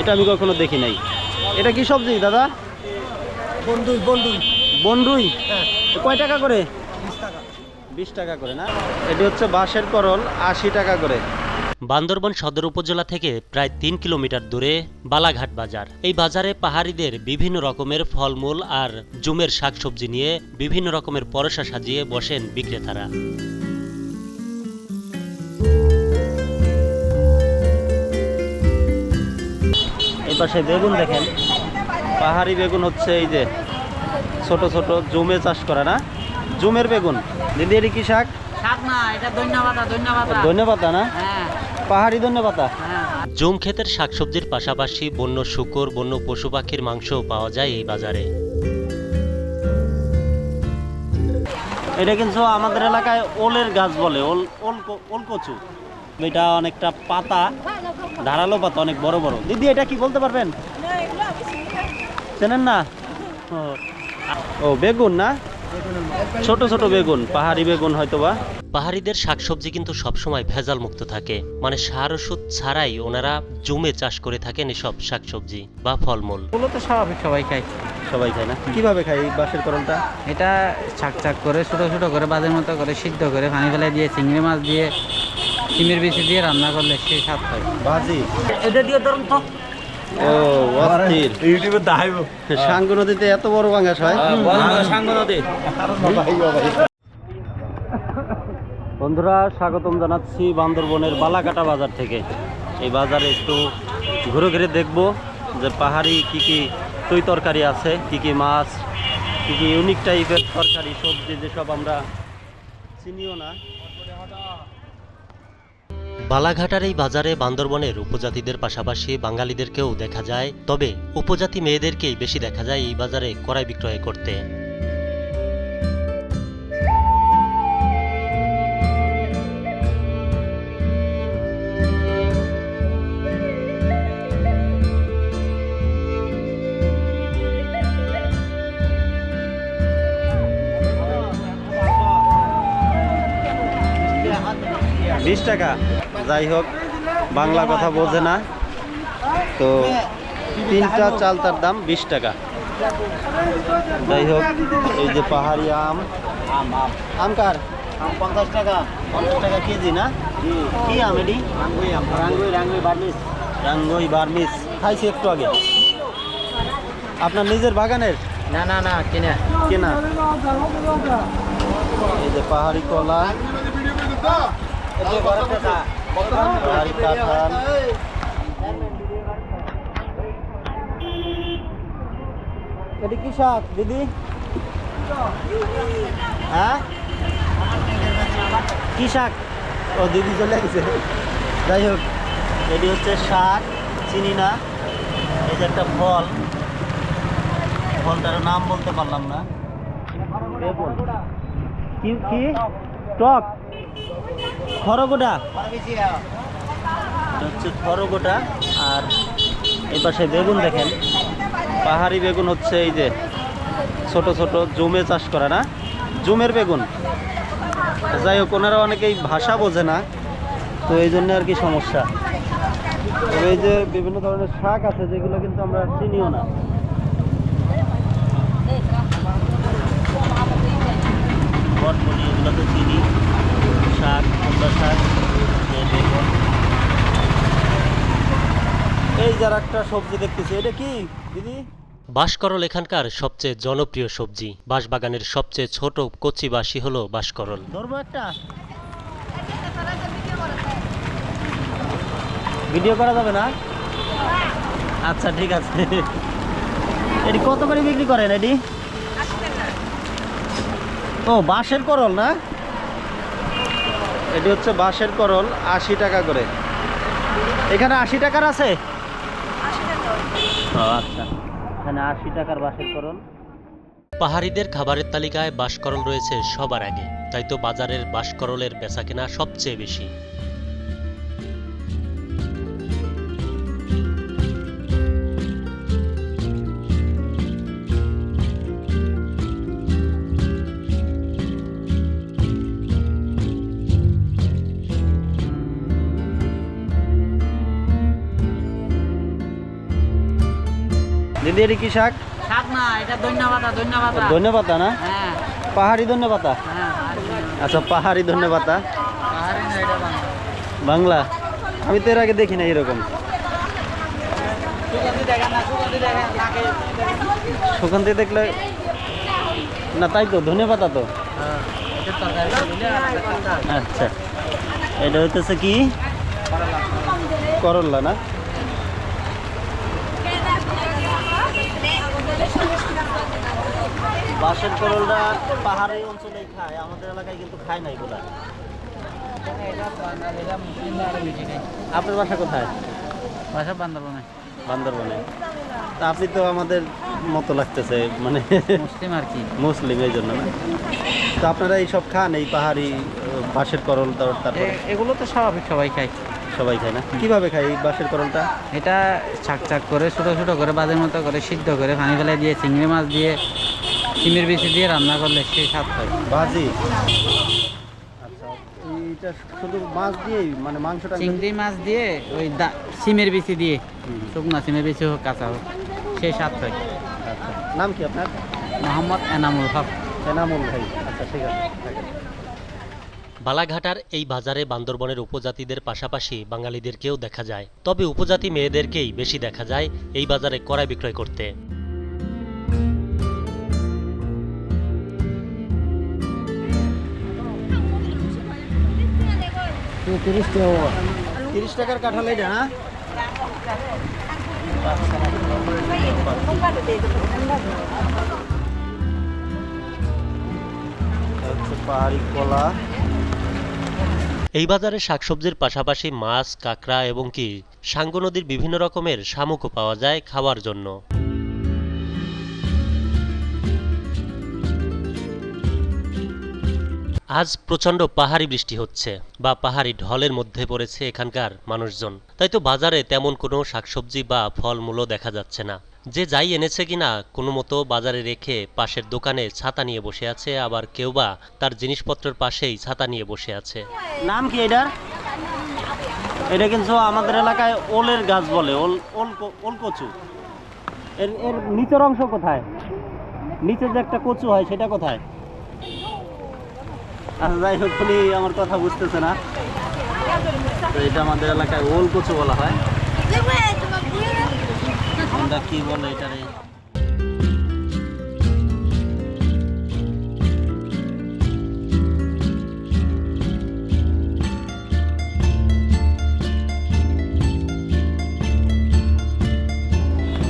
এটা আমি কখনো দেখি নাই। এটা কি সবজি দাদা? বন্ধুই হ্যাঁ। কয় টাকা করে? বিশ টাকা। বিশ টাকা করে না? এটি হচ্ছে বাঁশের করল আশি টাকা করে। বান্দরবন সদর উপজেলা থেকে প্রায় তিন কিলোমিটার দূরে বালাঘাট বাজার। এই বাজারে পাহাড়িদের বিভিন্ন রকমের ফলমূল আর জুমের শাকসবজি নিয়ে বিভিন্ন রকমের পরশা সাজিয়ে বসেন বিক্রেতারা। পাশে বেগুন দেখেন। পাহাড়ি বেগুন হচ্ছে এই যে ছোট ছোট জমে চাষ করা না? জুমের বেগুন। দিদি এটি কি শাক? শাক না এটা ধন্যবাদ ধন্যবাদ। ধন্যবাদ না? হ্যাঁ। পাহাড়ি ধন্যবাদ। হ্যাঁ। জুম ক্ষেতের শাকসবজির পাশাপাশি বন্য শুকর বন্য পশু পাখির মাংসও পাওয়া যায় এই বাজারে। এটা কিন্তু আমাদের এলাকায় ওলের গাছ বলে ওল ওল ওল কচু এটা অনেকটা পাতা। ধারালো পাতা অনেক বড় বড়। দিদি এটা কি বলতে পারবেন? চেনেন না? ও, বেগুন না? ছোট ছোট বেগুন পাহাড়ি বেগুন হয়তোবা। পাহাড়িদের শাকসবজি কিন্তু সবসময় ভেজাল মুক্ত থাকে। মানে সার ওষুধ ছাড়াই ওনারা জমে চাষ করে থাকেন এসব শাকসবজি বা ফলমূল। ওগুলো তো স্বাভাবিক সবাই খায়। সবাই খায় না? কীভাবে খায় এই বাঁশের করলটা এটা ছাক ছাক করে ছোট ছোট করে বাজের মতো করে সিদ্ধ করে পানি ফেলে দিয়ে চিংড়ি মাছ দিয়ে চিমের বেশি দিয়ে রান্না করলে সেই স্বাদ হয় ভাজি এটা দিয়ে ধরুন তো। ও অস্থির। ইউটিউবে দেখাইব। সাঙ্গু নদীতে এত বড় বাঙ্গাস হয়? সাঙ্গ নদী। বন্ধুরা স্বাগতম জানাচ্ছি বান্দরবনের বালাকাটা বাজার থেকে। এই বাজারে একটু ঘুরে ঘুরে দেখব যে পাহাড়ি কি কি তৈ তরকারি আছে কি কি মাছ কি কি ইউনিক টাইপের তরকারি সবজি যেসব আমরা চিনিও না। বালাঘাটার এই বাজারে বান্দরবনের উপজাতিদের পাশাপাশি বাঙালিদেরকেও দেখা যায়, তবে উপজাতি মেয়েদেরকেই বেশি দেখা যায় এই বাজারে কড়াই বিক্রয় করতে। বিশ টাকা। যাই হোক বাংলা কথা বোঝে না। তো তিনটা চালতার দাম বিশ টাকা। যাই হোক এই যে পাহাড়ি আম। আম কার? পঞ্চাশ টাকা। পঞ্চাশ টাকা কেজি না? কি আম এটি? রাঙ্গুই আম। রাঙ্গুই রাঙ্গুই বার্মিস রাঙ্গুই বার্মিস খাইছি একটু আগে। আপনার নিজের বাগানের? না না না কিনে। কেনা। এই যে পাহাড়ি কলা। এটি কি শাক দিদি? হ্যাঁ? কি শাক? ও দিদি চলে গেছে। যাই হোক এটি হচ্ছে শাক চিনি না এই যে একটা ফল। ফলটার নাম বলতে পারলাম না। কি কি? টক। খরগোটা এটা হচ্ছে খরগোটা আর এই পাশে বেগুন দেখেন। পাহাড়ি বেগুন হচ্ছে এই যে ছোট ছোট, জমে চাষ করে না? জুমের বেগুন। যাই হোক, ওনারা অনেকেই ভাষা বোঝে না, তো এই জন্য আর কি সমস্যা। এই যে বিভিন্ন ধরনের শাক আছে, যেগুলো কিন্তু আমরা চিনিও না। তো চিনি, শাক। কুমড়া শাক এই বেগুন। এই যার একটা সবজি দেখতেছি এটা কি? দিদি? বাঁশকরল এখানকার সবচেয়ে জনপ্রিয় সবজি। বাঁশবাগানের সবচেয়ে ছোট কচি বাঁশি হলো বাঁশকরল। ধরবো একটা? ভিডিও করা যাবে না? আচ্ছা ঠিক আছে। এটি কত করে বিক্রি করেন এটি? ও বাঁশের করল না? এটি হচ্ছে বাঁশের করল আশি টাকা করে। এখানে আশি টাকার আছে? ও আচ্ছা। এখানে আশি টাকার বাঁশের করল। পাহাড়িদের খাবারের তালিকায় বাঁশকরল রয়েছে সবার আগে। তাই তো বাজারের বাঁশকরলের বেচাকেনা সবচেয়ে বেশি। দিদি কি শাক? শাক না এটা ধন্যবাদ ধন্যবাদ না? হ্যাঁ। পাহাড়ি ধনে হ্যাঁ আচ্ছা পাহাড়ি ধনে পাতা। বাংলা? আমি তো এর আগে দেখি না এরকম। সুগন্ধি দেখলে না তাই তো ধনে পাতা তো। আচ্ছা এটা হইতেছে কি? করল্লা না? বাঁশের করলটা পাহাড়ি অঞ্চলেই খায় আমাদের এলাকায় কিন্তু খায় না এগুলা আপনার বাসা কোথায়? বাসা বান্দরবনে। বান্দরবনে। তা আপনি তো আমাদের মতো লাগতেছে মানে মুসলিম আর কি। মুসলিম এই জন্য না? তো আপনারা এই সব খান এই পাহাড়ি বাঁশের করল তারপর এগুলো তো স্বাভাবিক সবাই খায়। সবাই খায় না? কীভাবে খায় এই বাঁশের করলটা এটা ছাক ছাক করে ছোটো ছোটো করে বাজের মতো করে সিদ্ধ করে পানি ফেলাই দিয়ে চিংড়ি মাছ দিয়ে সিমের বেশি দিয়ে রান্না করলে সেই স্বাদ হয় ভাজি আচ্ছা এইটা শুধু মাছ দিয়েই মানে মাংসটা চিংড়ি মাছ দিয়ে ওই দা- সিমের বেশি দিয়ে শুকনা সিমের বেশি হোক কাঁচা হোক সেই স্বাদ হয় আচ্ছা নাম কি আপনার? মোহাম্মদ এনামুল হক। এনামুল ভাই। আচ্ছা ঠিক আছে। বালাঘাটার এই বাজারে বান্দরবনের উপজাতিদের পাশাপাশি বাঙালিদেরকেও দেখা যায়। তবে উপজাতি মেয়েদেরকেই বেশি দেখা যায় এই বাজারে কড়াই বিক্রয় করতে। পাহাড়ি কলা। এই বাজারে শাকসবজির পাশাপাশি মাছ, কাঁকড়া এবং কি সাঙ্গু নদীর বিভিন্ন রকমের শামুকও পাওয়া যায় খাওয়ার জন্য। আজ প্রচণ্ড পাহাড়ি বৃষ্টি হচ্ছে বা পাহাড়ি ঢলের মধ্যে পড়েছে এখানকার মানুষজন। তাই তো বাজারে তেমন কোনো শাকসবজি বা ফলমূলও দেখা যাচ্ছে না। যে যাই এনেছে কিনা কোনো মতো বাজারে রেখে পাশের দোকানে ছাতা নিয়ে বসে আছে, আবার কেউ বা তার জিনিসপত্রের পাশেই ছাতা নিয়ে বসে আছে। নাম কি এটার? এটা কিন্তু আমাদের এলাকায় ওলের গাছ বলে, ওল ওল ওল কচু। এর এর নিচের অংশ কোথায়? নিচে যে একটা কচু হয়, সেটা কোথায়? আচ্ছা যাই হোক, উনি আমার কথা বুঝতেছে না। তো এটা আমাদের এলাকায় ওল কচু বলা হয়। আমরা কি বলে এটারে?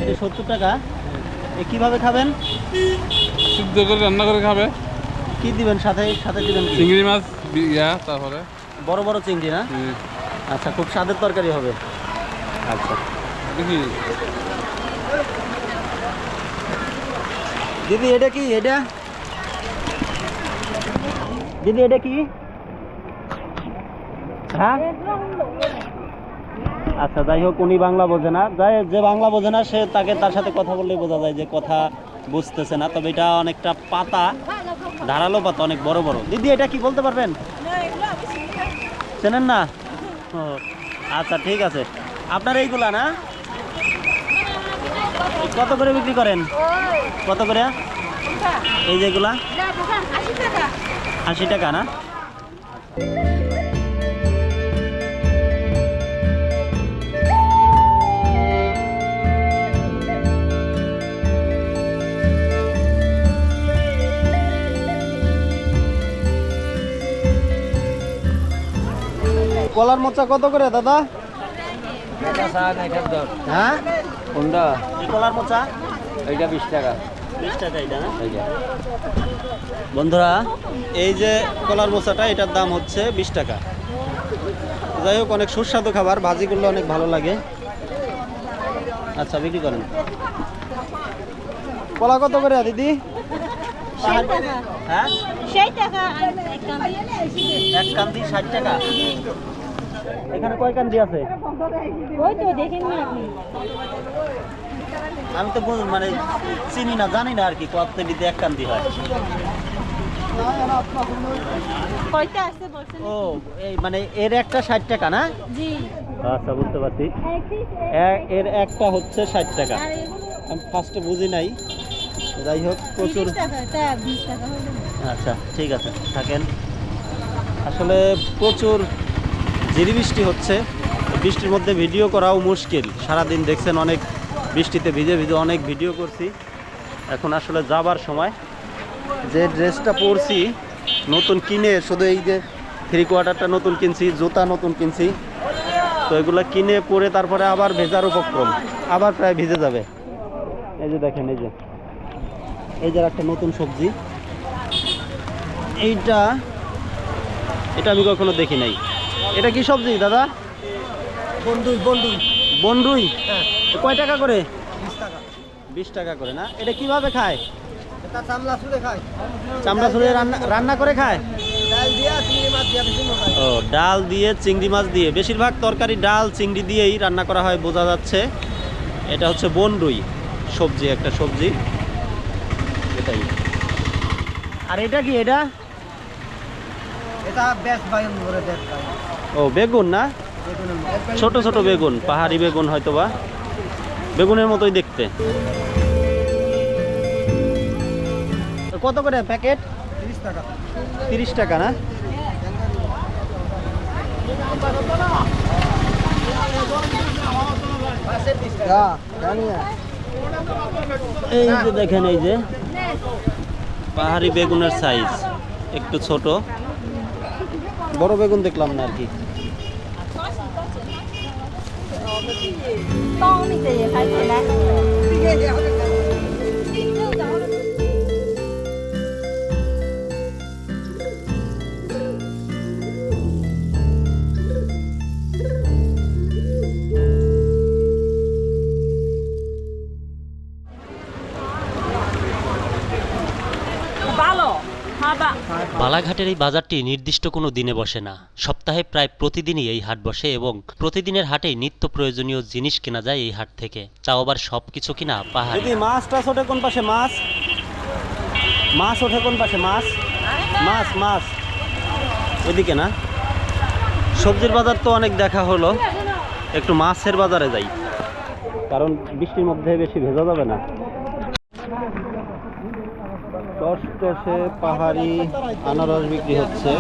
এটা সত্তর টাকা এ কীভাবে খাবেন? সিদ্ধ করে রান্না করে খাবে। কি দিবেন সাথে? সাথে দিবেন কি? চিংড়ি মাছ ইয়া তারপরে। বড় বড় চিংড়ি না? আচ্ছা খুব স্বাদের তরকারি হবে। আচ্ছা। দেখি। দিদি, এটা কি? এটা? দিদি, এটা কি? হ্যাঁ? আচ্ছা যাই হোক, উনি বাংলা বোঝে না। যাই যে বাংলা বোঝে না, সে তাকে তার সাথে কথা বললেই বোঝা যায় যে কথা বুঝতেছে না। তবে এটা অনেকটা পাতা, ধারালো পাতা, অনেক বড় বড়। দিদি, এটা কি বলতে পারবেন? চেনেন না? আচ্ছা ঠিক আছে। আপনার এইগুলা না? কত করে বিক্রি করেন? কত করে? এই যেগুলা আশি টাকা না? কলার মোচা কত করে দাদা? হ্যাঁ? কোনটা? এই কলার মোচা। এইটা বিশ টাকা। বিশ টাকা না? বন্ধুরা এই যে কলার মোচাটা এটার দাম হচ্ছে বিশ টাকা। যাই হোক অনেক সুস্বাদু খাবার ভাজি করলে অনেক ভালো লাগে। আচ্ছা বিক্রি করেন। কলা কত করে দিদি? হ্যাঁ? এক কান্দি ষাট টাকা? এখানে কয় কান্দি আছে? ওই তো দেখেন না আপনি। আমি তো মানে চিনি না জানি না আর কি কত দিতে এক কান্দি হয় ও এই মানে এর একটা ষাট টাকা না? জি। আচ্ছা বুঝতে পারছি। এর একটা হচ্ছে ষাট টাকা। আমি ফার্স্টে বুঝি নাই। যাই হোক প্রচুর। আচ্ছা ঠিক আছে থাকেন। আসলে প্রচুর ঝিরি বৃষ্টি হচ্ছে। বৃষ্টির মধ্যে ভিডিও করাও মুশকিল। সারাদিন দেখছেন অনেক বৃষ্টিতে ভিজে ভিজে অনেক ভিডিও করছি। এখন আসলে যাবার সময়। যে ড্রেসটা পরছি নতুন কিনে শুধু এই যে থ্রি কোয়ার্টারটা নতুন কিনছি জুতা নতুন কিনছি। তো এগুলো কিনে পরে তারপরে আবার ভেজার উপক্রম। আবার প্রায় ভিজে যাবে। এই যে দেখেন এই যে। এই যে একটা নতুন সবজি। এইটা এটা আমি কখনো দেখি নাই। এটা কি সবজি দাদা? বন্ডুই বন্ডুই বন্ডুই এ কয় টাকা করে? বিশ টাকা। করে না? এটা কীভাবে খায়? চামড়া ছুলে রান্না রান্না করে খায়? ও ডাল দিয়ে চিংড়ি মাছ দিয়ে। বেশিরভাগ তরকারি ডাল চিংড়ি দিয়েই রান্না করা হয় বোঝা যাচ্ছে। এটা হচ্ছে বনরুই সবজি একটা সবজি। এটাই। আর এটা কি এটা? এটা বেশ বায়ন করে ও বেগুন না? ছোট ছোট বেগুন পাহাড়ি বেগুন হয়তো বা বেগুনের মতোই দেখতে। কত করে প্যাকেট? তিরিশ টাকা। তিরিশ টাকা না? এই যে দেখেন এই যে পাহাড়ি বেগুনের সাইজ একটু ছোট। বড় বেগুন দেখলাম না আর কি। 当那个也排ง来 বালাঘাটের এই বাজারটি নির্দিষ্ট কোনো দিনে বসে না। সপ্তাহে প্রায় প্রতিদিনই এই হাট বসে এবং প্রতিদিনের হাটেই নিত্য প্রয়োজনীয় জিনিস কেনা যায় এই হাট থেকে। তাও আবার সব কিছু কিনা পাহাড়ি। দিদি মাছ টাছ ওঠে কোন পাশে? মাছ। মাছ ওঠে কোন পাশে? মাছ। মাছ মাছ। এদিকে না। সবজির বাজার তো অনেক দেখা হলো। একটু মাছের বাজারে যাই। কারণ বৃষ্টির মধ্যে বেশি ভেজা যাবে না। টস টসে পাহাড়ি আনারস বিক্রি হচ্ছে।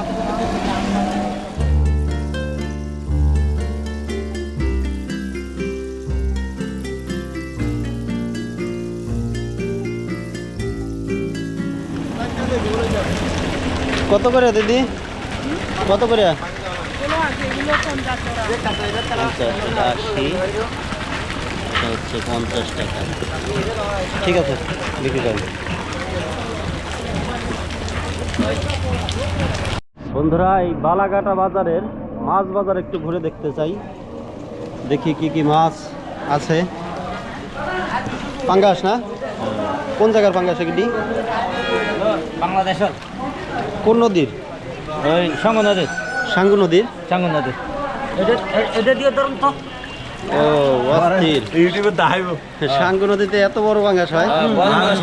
কত করে দিদি? কত করে? হচ্ছে পঞ্চাশ টাকা। ঠিক আছে, বিক্রি করেন বন্ধুরা এই বালাঘাটা বাজারের মাছ বাজার একটু ঘুরে দেখতে চাই। দেখি কি কি মাছ আছে। পাঙ্গাস না? কোন জায়গার পাঙ্গাস এগুলি? বাংলাদেশের। কোন নদীর? ওই সঙ্গ নদীর। সাঙ্গু নদীর। সাঙ্গু নদীর। এটা এটা দিয়ে ধরুন তো। ও অস্থির ইউটিউবে দেখাইব সাঙ্গু নদীতে এত বড় হয়?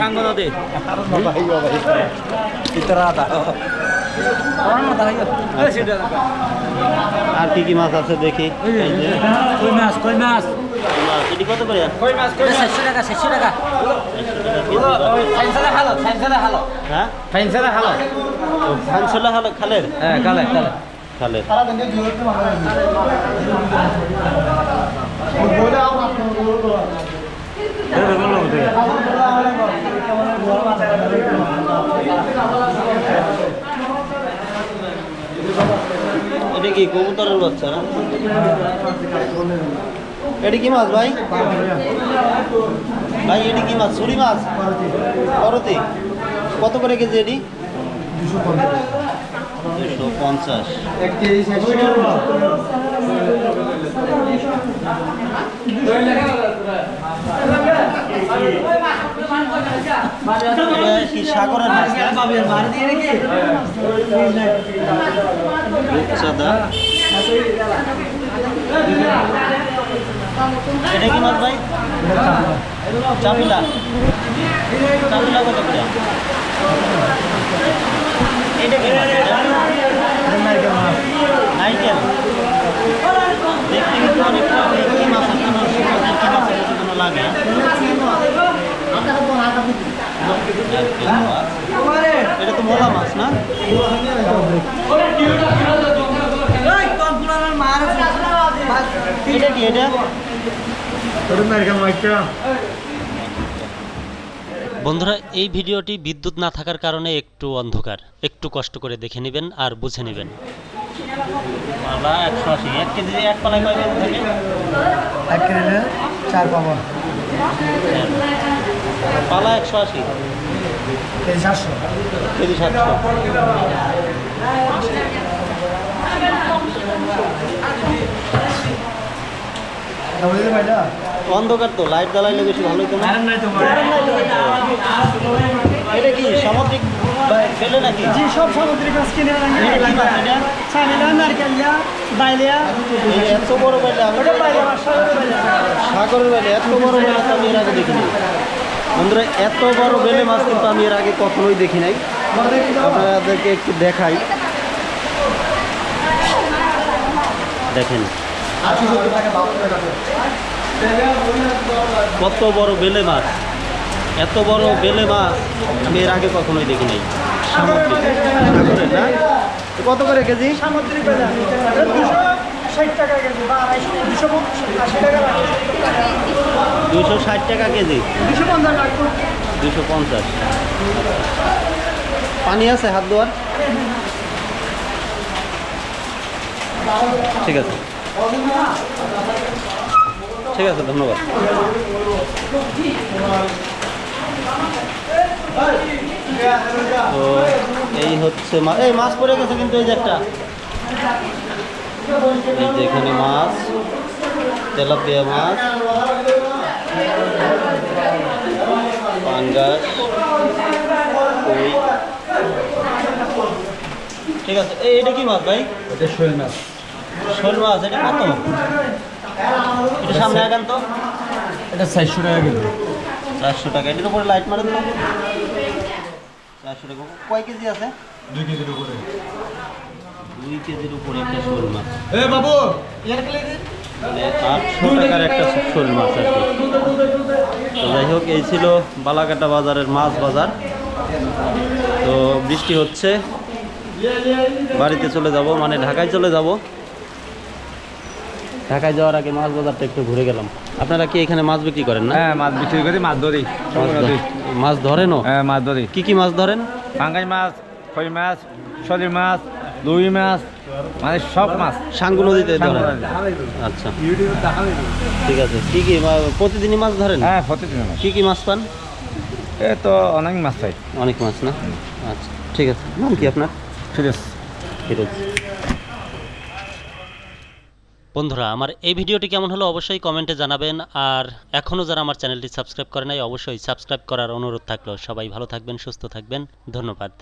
সঙ্গ নদী। আর কি কি মাছ আছে দেখি? কই মাছ কই মাছ? মাছ, কত করে? কই মাছ কই মাছ? 600 টাকা 600 টাকা। ওই ফাইনসালা হালো ফাইনসালা হালো হ্যাঁ? ফাইনসালা হালো ফানসলা হাল খালের? হ্যাঁ কালে কালে খালের। এটা কি কবুতরের বাচ্চা না? এটি কি মাছ ভাই? ভাই, এটি কি মাছ? ছুরি মাছ? করতে কত করে কেজি এটি? দুশো পঞ্চাশ। কি মাছ এটা কি মাছ? ভাই চাপিলা চাপিলা কত এটা? কি মাছ এটা? নাইকেল দেখতে কিন্তু অনেকটা ওই কি মাছের জন্য কি মাছের জন্য লাগে নারকেল মাছ এটা তো মোলা মাছ না এটা বন্ধুরা এই ভিডিওটি বিদ্যুৎ না থাকার কারণে একটু অন্ধকার। একটু কষ্ট করে দেখে নেবেন আর বুঝে নেবেন। পালা একশো আশি। এক কেজি এক পালায় কয় কেজি থাকে? এক কেজি চার পাবো। পালা একশো আশি। কেজি সাতশো। কেজি সাতশো। অন্ধকার তো লাইট জ্বালাইলে বেশি ভালো হতো না। এটা কি সামুদ্রিক বা- নাকি? জি সব সামুদ্রিক মাছ কিনে আনি এটা কি মাছ এটা? চামিলা নারকেলিয়া বাইলিয়া। এত বড় বেলে আমি সাগরের এত বড় তো এর আগে দেখিনি। বন্ধুরা এত বড় বেলে মাছ কিন্তু আমি এর আগে কখনোই দেখি নাই। আপনাদেরকে একটু দেখাই। দেখেন। কত বড় বেলে মাছ? এত বড় বেলে মাছ আমি এর আগে কখনোই দেখি নাই। সামুদ্রিক। সাগরের না তো কত করে কেজি? সামুদ্রিক দুশো ষাট টাকা কেজি দুশো পঞ্চাশ দুশো পঞ্চাশ। পানি আছে হাত ধোয়ার? ঠিক আছে। ঠিক আছে, ধন্যবাদ। তো এই হচ্ছে মা এই মাছ পড়ে গেছে কিন্তু এই যে একটা। এই যে এখানে মাছ, তেলাপিয়া মাছ পাঙ্গাস ঠিক আছে, এই এটা কি মাছ ভাই? এটা শোল মাছ। শোল মাছ এটা কত? এটা সামনে আগান তো। এটা চারশো টাকা কেজি চারশো টাকা। এটার উপরে লাইট মারেন তো। চারশো টাকা। কয় কেজি আছে? দুই কেজির উপরে। দুই কেজির উপরে একটা শোল মাছ। এ বাবু! মানে আটশো টাকার একটা শোল মাছ আর কি। তো যাই হোক এই ছিল বালাকাটা বাজারের মাছ বাজার। তো বৃষ্টি হচ্ছে। বাড়িতে চলে যাব মানে ঢাকায় চলে যাব। ঢাকায় যাওয়ার আগে মাছ বাজারটা একটু ঘুরে গেলাম। আপনারা কি এখানে মাছ বিক্রি করেন না? হ্যাঁ মাছ বিক্রি করি মাছ ধরি। মাছ ধরেনও হ্যাঁ মাছ ধরি। কি কি মাছ ধরেন? পাঙ্গাই মাছ খই মাছ সলি মাছ রুই মাছ মানে সব মাছ। সাঙ্গু নদীতে ধরেন? আচ্ছা। ঠিক আছে। কি কি প্রতিদিনই মাছ ধরেন? হ্যাঁ প্রতিদিন কি কি মাছ পান? এ তো অনেক মাছ পাই। অনেক মাছ না? আচ্ছা ঠিক আছে। নাম কি আপনার? ঠিক আছে ফিরোজ। বন্ধুরা, আমার এই ভিডিওটি কেমন হলো অবশ্যই কমেন্টে জানাবেন, আর এখনও যারা আমার চ্যানেলটি সাবস্ক্রাইব করে নাই, অবশ্যই সাবস্ক্রাইব করার অনুরোধ থাকল। সবাই ভালো থাকবেন, সুস্থ থাকবেন। ধন্যবাদ।